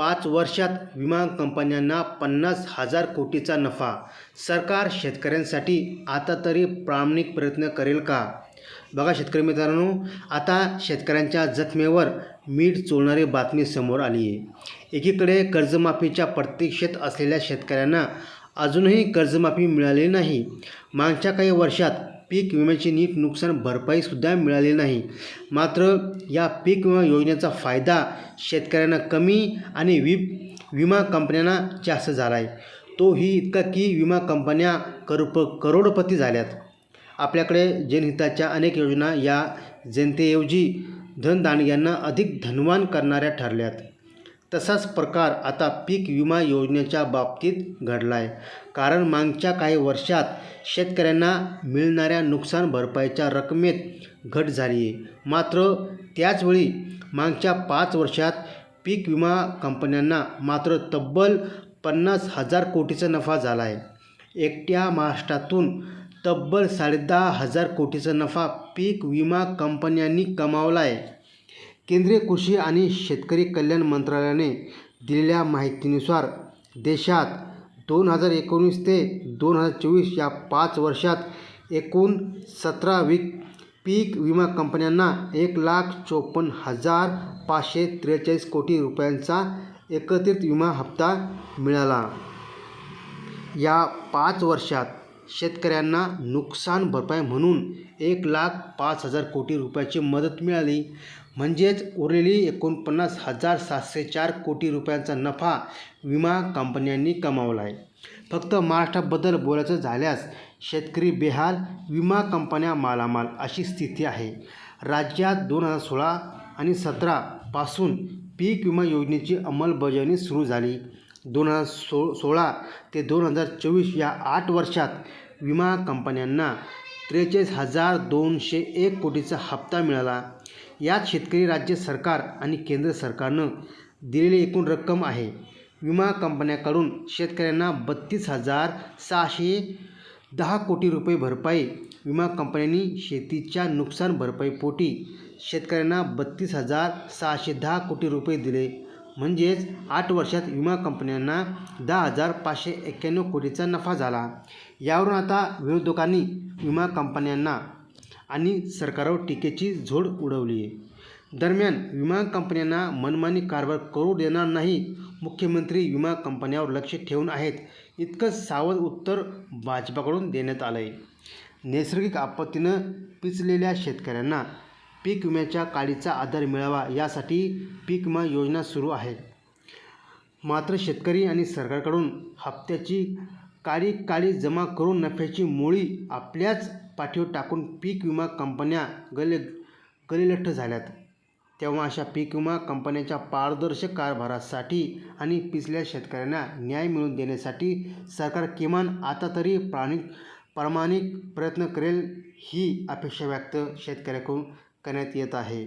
पाच वर्षात विमा कंपन्यांना पन्नास हजार कोटीचा नफा. सरकार शेतकऱ्यांसाठी आता तरी प्रामाणिक प्रयत्न करेल का? बघा शेतकरी मित्रांनो आता शेतकऱ्यांच्या जखमेवर मीठ चोळणारी बातमी समोर आली आहे. एकीकडे कर्जमाफीच्या प्रतीक्षेत असलेल्या शेतकऱ्यांना अजूनही कर्जमाफी मिळालेली नाही. मागच्या काही वर्षात पीक विम्याची नीट नुकसान भरपाईसुद्धा मिळाली नाही. मात्र या पीक विमा योजनेचा फायदा शेतकऱ्यांना कमी आणि वि विमा कंपन्यांना जास्त झाला आहे तोही इतका की विमा कंपन्या करोप करोडपती झाल्यात. आपल्याकडे जनहिताच्या अनेक योजना या जनतेऐवजी धनदानग्यांना अधिक धनवान करणाऱ्या ठरल्यात. तसाच प्रकार आता पीक विमा योजनेच्या बाबतीत घडला आहे कारण मागच्या काही वर्षात शेतकऱ्यांना मिळणाऱ्या नुकसान भरपाईच्या रकमेत घट झाली आहे मात्र त्याचवेळी मागच्या पाच वर्षात पीक विमा कंपन्यांना मात्र तब्बल पन्नास हजार कोटीचा नफा झाला आहे एकट्या महाराष्ट्रातून तब्बल साडेदहा हजार कोटीचा नफा पीक विमा कंपन्यांनी कमावला आहे केंद्रीय कृषी आणि शेतकरी कल्याण मंत्रालयाने दिलेल्या माहितीनुसार देशात दोन हजार एकोणीस ते दोन हजार चोवीस या पाच वर्षात एकूण सतरा वीक पीक विमा कंपन्यांना एक लाख चोपन्न हजार पाचशे त्रेचाळीस कोटी रुपयांचा एकत्रित विमा हप्ता मिळाला. या पाच वर्षात शेतकऱ्यांना नुकसान भरपाई म्हणून एक लाख पाच हजार कोटी रुपयाची मदत मिळाली. म्हणजेच उरलेली एकोणपन्नास हजार सातशे चार कोटी रुपयांचा नफा विमा कंपन्यांनी कमावला आहे. फक्त महाराष्ट्राबद्दल बोलायचं झाल्यास शेतकरी बेहाल विमा कंपन्या मालामाल अशी स्थिती आहे. राज्यात दोन हजार सोळा आणि सतरापासून पीक विमा योजनेची अंमलबजावणी सुरू झाली. दोन हजार सो सोळा ते दोन हजार चोवीस या आठ वर्षात विमा कंपन्यांना त्रेचाळीस हजार दोनशे एक कोटीचा हप्ता मिळाला. यात शेतकरी राज्य सरकार आणि केंद्र सरकारनं दिलेली एकूण रक्कम आहे. विमा कंपन्याकडून शेतकऱ्यांना बत्तीस हजार सहाशे दहा कोटी रुपये भरपाई विमा कंपन्यांनी शेतीच्या नुकसान भरपाईपोटी शेतकऱ्यांना बत्तीस हजार सहाशे दहा कोटी रुपये दिले. म्हणजेच आठ वर्षात विमा कंपन्यांना दहा हजार पाचशे एक्क्याण्णव कोटीचा नफा झाला. यावरून आता विरोधकांनी विमा कंपन्यांना आणि सरकारवर टीकेची झोड उडवली. आहे दरम्यान विमा कंपन्यांना मनमानी कारभार करू देणार नाही मुख्यमंत्री विमा कंपन्यांवर लक्ष ठेवून आहेत इतकंच सावध उत्तर भाजपाकडून देण्यात आलं आहे नैसर्गिक आपत्तीनं पिचलेल्या शेतकऱ्यांना पीक विम्याच्या काळीचा आधार मिळावा यासाठी पीक विमा योजना सुरू आहे. मात्र शेतकरी आणि सरकारकडून हप्त्याची काळी काळी जमा करून नफ्याची मुळी आपल्याच पाठीवर टाकून पीक विमा कंपन्या गले गलिलठ्ठ झाल्यात. तेव्हा अशा पीक विमा कंपन्यांच्या पारदर्शक कारभारासाठी आणि पिसल्या शेतकऱ्यांना न्याय मिळवून देण्यासाठी सरकार किमान आता तरी प्राणिक प्रामाणिक प्रयत्न करेल ही अपेक्षा व्यक्त शेतकऱ्याकडून करण्यात येत आहे.